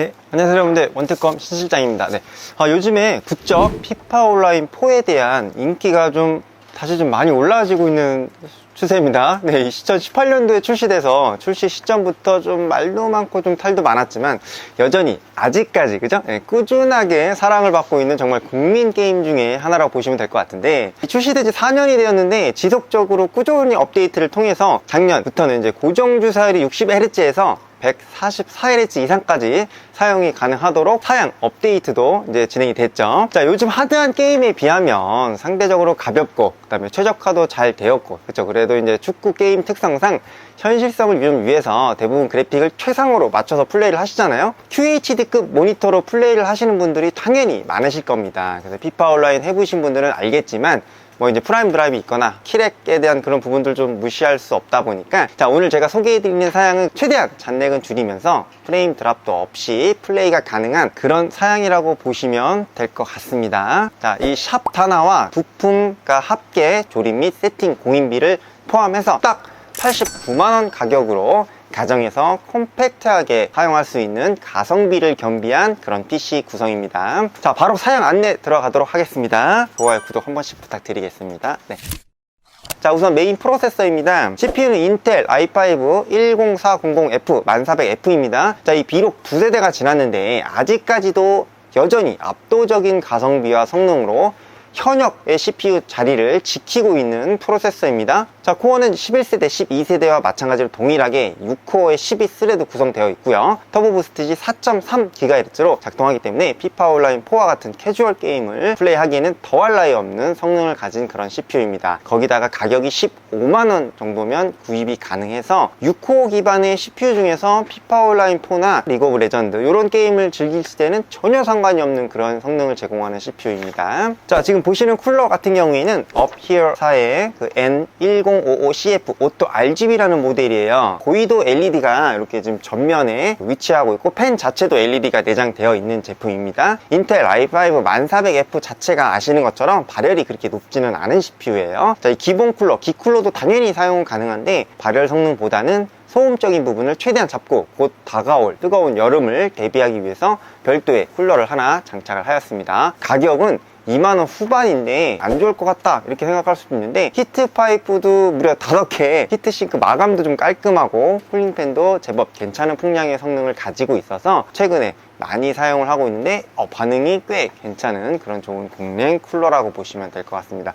네, 안녕하세요 여러분들 원특검 신실장입니다. 네, 아, 요즘에 국적 피파 온라인 4에 대한 인기가 좀 다시 좀 많이 올라가지고 있는 추세입니다. 네, 2018년도에 출시돼서 출시 시점부터 좀 말도 많고 좀 탈도 많았지만 여전히 아직까지 그죠? 네, 꾸준하게 사랑을 받고 있는 정말 국민 게임 중에 하나라고 보시면 될 것 같은데 출시된 지 4년이 되었는데 지속적으로 꾸준히 업데이트를 통해서 작년부터는 이제 고정 주사율이 60Hz에서 144Hz 이상까지 사용이 가능하도록 사양 업데이트도 이제 진행이 됐죠. 자, 요즘 하드한 게임에 비하면 상대적으로 가볍고, 그 다음에 최적화도 잘 되었고, 그쵸. 그래도 이제 축구 게임 특성상 현실성을 좀 위해서 대부분 그래픽을 최상으로 맞춰서 플레이를 하시잖아요. QHD급 모니터로 플레이를 하시는 분들이 당연히 많으실 겁니다. 그래서 피파 온라인 해보신 분들은 알겠지만, 뭐 이제 프라임 드라이브 있거나 키렉에 대한 그런 부분들 좀 무시할 수 없다 보니까 자 오늘 제가 소개해드리는 사양은 최대한 잔액은 줄이면서 프레임 드랍도 없이 플레이가 가능한 그런 사양이라고 보시면 될 것 같습니다. 자이 샵 다나와 부품과 합계 조립 및 세팅 공인비를 포함해서 딱 89만원 가격으로 가정에서 콤팩트하게 사용할 수 있는 가성비를 겸비한 그런 PC 구성입니다. 자, 바로 사양 안내 들어가도록 하겠습니다. 좋아요, 구독 한 번씩 부탁드리겠습니다. 네. 자 우선 메인 프로세서입니다 CPU는 인텔 i5 10400F 1400F입니다 자이 비록 두 세대가 지났는데 아직까지도 여전히 압도적인 가성비와 성능으로 현역의 CPU 자리를 지키고 있는 프로세서입니다. 자, 코어는 11세대, 12세대와 마찬가지로 동일하게 6코어의 12스레드 구성되어 있고요. 터보 부스트지 4.3GHz로 작동하기 때문에 피파 온라인 4와 같은 캐주얼 게임을 플레이하기에는 더할 나위 없는 성능을 가진 그런 CPU입니다. 거기다가 가격이 15만원 정도면 구입이 가능해서 6코어 기반의 CPU 중에서 피파 온라인 4나 리그 오브 레전드 이런 게임을 즐길 때는 전혀 상관이 없는 그런 성능을 제공하는 CPU입니다. 자, 지금 보시는 쿨러 같은 경우에는 업히어사의 그 N1055CF 오토 RGB라는 모델이에요. 고위도 LED가 이렇게 지금 전면에 위치하고 있고 팬 자체도 LED가 내장되어 있는 제품입니다. 인텔 i5 1400F 자체가 아시는 것처럼 발열이 그렇게 높지는 않은 CPU예요. 자, 이 기본 쿨러, 기쿨러도 당연히 사용 가능한데 발열 성능보다는 소음적인 부분을 최대한 잡고 곧 다가올 뜨거운 여름을 대비하기 위해서 별도의 쿨러를 하나 장착을 하였습니다. 가격은 2만원 후반인데 안 좋을 것 같다 이렇게 생각할 수도 있는데 히트 파이프도 무려 5개. 히트싱크 마감도 좀 깔끔하고 쿨링팬도 제법 괜찮은 풍량의 성능을 가지고 있어서 최근에 많이 사용을 하고 있는데 어, 반응이 꽤 괜찮은 그런 좋은 공랭 쿨러라고 보시면 될 것 같습니다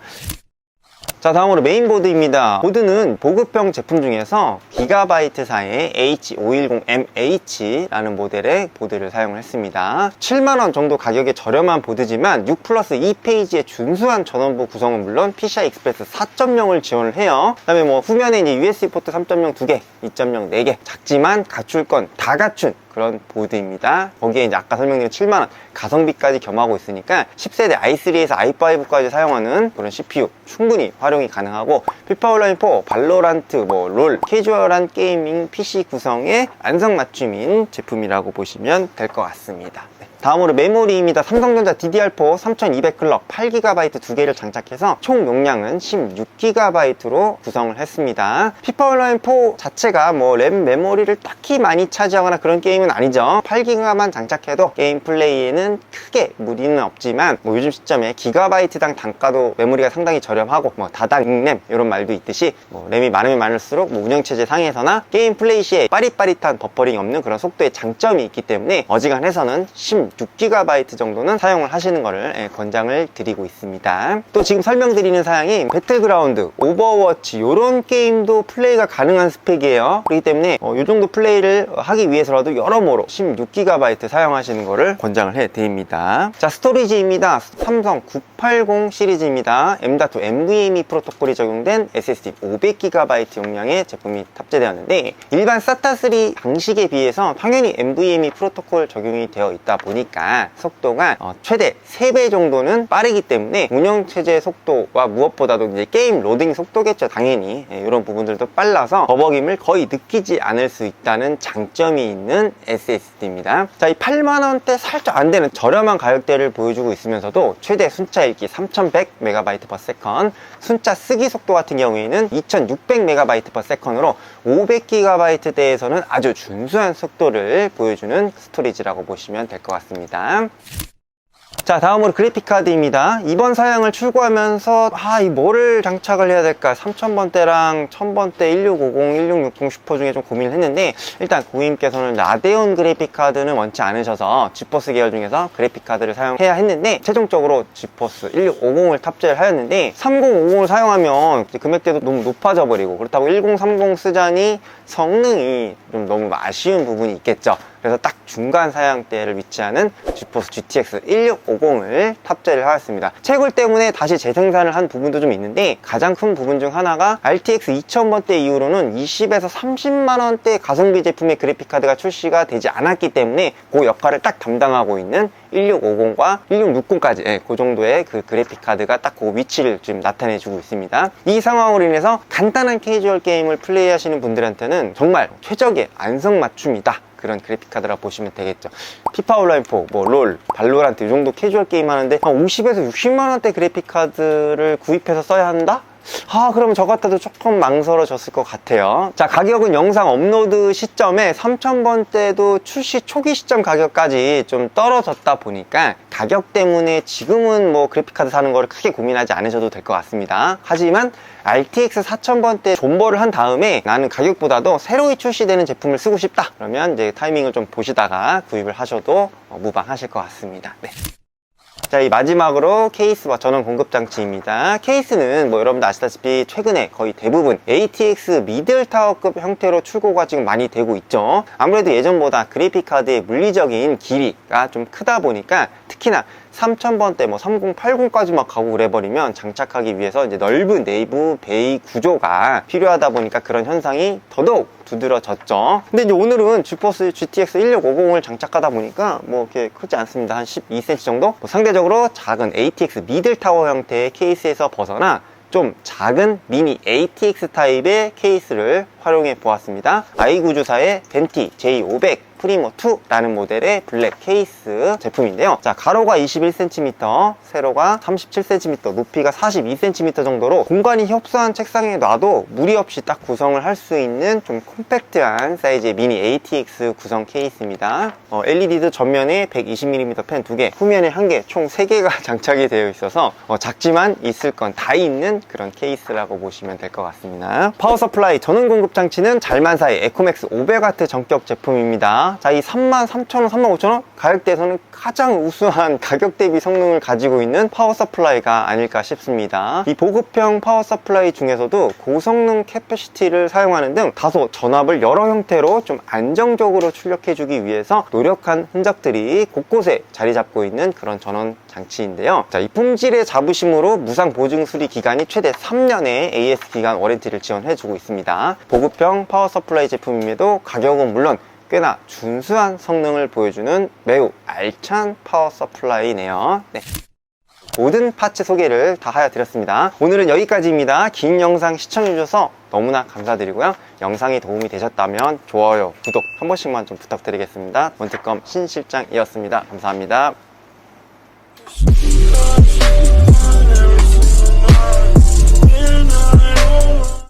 자 다음으로 메인보드입니다. 보드는 보급형 제품 중에서 기가바이트사의 H510MH라는 모델의 보드를 사용을 했습니다. 7만원 정도 가격의 저렴한 보드지만 6 플러스 2페이지의 준수한 전원부 구성은 물론 PCI 익스프레스 4.0을 지원을 해요. 그 다음에 뭐 후면에 이제 USB 포트 3.0 2개 2.0 4개 작지만 갖출 건 다 갖춘 그런 보드입니다. 거기에 이제 아까 설명드린 7만원 가성비까지 겸하고 있으니까 10세대 i3에서 i5까지 사용하는 그런 CPU 충분히 활용이 가능하고 피파 온라인 4, 발로란트, 뭐 롤, 캐주얼한 게이밍 PC 구성의 안성맞춤인 제품이라고 보시면 될 것 같습니다. 네. 다음으로 메모리입니다. 삼성전자 DDR4 3200 클럭 8GB 두 개를 장착해서 총 용량은 16GB로 구성을 했습니다. 피파 온라인 4 자체가 뭐 램 메모리를 딱히 많이 차지하거나 그런 게임은 아니죠. 8기가만 장착해도 게임 플레이에는 크게 무리는 없지만 뭐 요즘 시점에 기가바이트당 단가도 메모리가 상당히 저렴하고 뭐 다당 6램 이런 말도 있듯이 뭐 램이 많으면 많을수록 뭐 운영체제 상에서나 게임 플레이 시에 빠릿빠릿한 버퍼링이 없는 그런 속도의 장점이 있기 때문에 어지간해서는 16GB 정도는 사용을 하시는 것을 예, 권장을 드리고 있습니다. 또 지금 설명드리는 사양이 배틀그라운드, 오버워치 이런 게임도 플레이가 가능한 스펙이에요. 그렇기 때문에 어, 이 정도 플레이를 하기 위해서라도 여러 모로 16GB 사용하시는 것을 권장을 해드립니다. 자 스토리지입니다. 삼성 980 시리즈입니다. M.2 NVMe 프로토콜이 적용된 SSD 500GB 용량의 제품이 탑재되었는데 일반 SATA3 방식에 비해서 당연히 NVMe 프로토콜 적용이 되어 있다 보니까 속도가 어, 최대 3배 정도는 빠르기 때문에 운영체제 속도와 무엇보다도 이제 게임 로딩 속도겠죠 당연히 예, 이런 부분들도 빨라서 버벅임을 거의 느끼지 않을 수 있다는 장점이 있는 SSD입니다. 자, 이 8만원대 살짝 안 되는 저렴한 가격대를 보여주고 있으면서도 최대 순차 읽기 3100MB/s, 순차 쓰기 속도 같은 경우에는 2600MB/s으로 500GB대에서는 아주 준수한 속도를 보여주는 스토리지라고 보시면 될 것 같습니다. 자 다음으로 그래픽카드입니다. 이번 사양을 출고하면서 아 이 뭐를 장착을 해야 될까? 3000번대랑 1000번대 1650, 1660 슈퍼 중에 좀 고민을 했는데 일단 고객님께서는 라데온 그래픽카드는 원치 않으셔서 지포스 계열 중에서 그래픽카드를 사용해야 했는데 최종적으로 지포스 1650을 탑재를 하였는데 3050을 사용하면 금액대도 너무 높아져 버리고 그렇다고 1030 쓰자니 성능이 좀 너무 아쉬운 부분이 있겠죠 그래서 딱 중간 사양대를 위치하는 지포스 GTX 1650을 탑재를 하였습니다. 채굴 때문에 다시 재생산을 한 부분도 좀 있는데 가장 큰 부분 중 하나가 RTX 2000번대 이후로는 20에서 30만원대 가성비 제품의 그래픽카드가 출시가 되지 않았기 때문에 그 역할을 딱 담당하고 있는 1650과 1660까지 예, 그 정도의 그 그래픽 카드가 딱 그 위치를 지금 나타내주고 있습니다. 이 상황으로 인해서 간단한 캐주얼 게임을 플레이하시는 분들한테는 정말 최적의 안성맞춤이다. 그런 그래픽 카드라 보시면 되겠죠 피파 온라인 4, 뭐 롤, 발로란트 이 정도 캐주얼 게임 하는데 한 50에서 60만 원대 그래픽 카드를 구입해서 써야 한다? 아 그러면 저 같아도 조금 망설여졌을 것 같아요. 자 가격은 영상 업로드 시점에 3000번대도 출시 초기 시점 가격까지 좀 떨어졌다 보니까 가격 때문에 지금은 뭐 그래픽카드 사는 거를 크게 고민하지 않으셔도 될 것 같습니다. 하지만 RTX 4000번대 존버를 한 다음에 나는 가격보다도 새로이 출시되는 제품을 쓰고 싶다. 그러면 이제 타이밍을 좀 보시다가 구입을 하셔도 어, 무방하실 것 같습니다. 네. 자, 이 마지막으로 케이스와 전원 공급 장치입니다. 케이스는 뭐 여러분들 아시다시피 최근에 거의 대부분 ATX 미들 타워급 형태로 출고가 지금 많이 되고 있죠. 아무래도 예전보다 그래픽카드의 물리적인 길이가 좀 크다 보니까 특히나 3000번대 뭐 3080까지 막 가고 그래버리면 장착하기 위해서 이제 넓은 내부 베이 구조가 필요하다 보니까 그런 현상이 더더욱 두드러졌죠. 근데 이제 오늘은 주포스 GTX 1650을 장착하다 보니까 뭐 이렇게 크지 않습니다. 한 12cm 정도? 뭐 상대적으로 작은 ATX 미들 타워 형태의 케이스에서 벗어나 좀 작은 미니 ATX 타입의 케이스를 활용해 보았습니다. 아이구주사의 벤티 J500 프리모 2라는 모델의 블랙 케이스 제품인데요. 자, 가로가 21cm, 세로가 37cm, 높이가 42cm 정도로 공간이 협소한 책상에 놔도 무리 없이 딱 구성을 할 수 있는 좀 콤팩트한 사이즈의 미니 ATX 구성 케이스입니다. 어, LED도 전면에 120mm 펜 2개, 후면에 1개, 총 3개가 장착이 되어 있어서 어, 작지만 있을 건 다 있는 그런 케이스라고 보시면 될 것 같습니다. 파워 서플라이 전원 공급 장치는 잘만사의 에코맥스 500W 전격 제품입니다. 자, 이 33,000원, 35,000원 가격대에서는 가장 우수한 가격 대비 성능을 가지고 있는 파워 서플라이가 아닐까 싶습니다. 이 보급형 파워 서플라이 중에서도 고성능 캐패시티를 사용하는 등 다소 전압을 여러 형태로 좀 안정적으로 출력해주기 위해서 노력한 흔적들이 곳곳에 자리 잡고 있는 그런 전원 장치인데요. 자, 이 품질의 자부심으로 무상 보증 수리 기간이 최대 3년의 AS 기간 워렌티를 지원해주고 있습니다. 보급형 파워 서플라이 제품임에도 가격은 물론 꽤나 준수한 성능을 보여주는 매우 알찬 파워 서플라이네요. 네. 모든 파츠 소개를 다 하여 드렸습니다. 오늘은 여기까지입니다. 긴 영상 시청해주셔서 너무나 감사드리고요. 영상이 도움이 되셨다면 좋아요, 구독 한 번씩만 좀 부탁드리겠습니다. 원특검 신 실장이었습니다. 감사합니다. Cause you wanna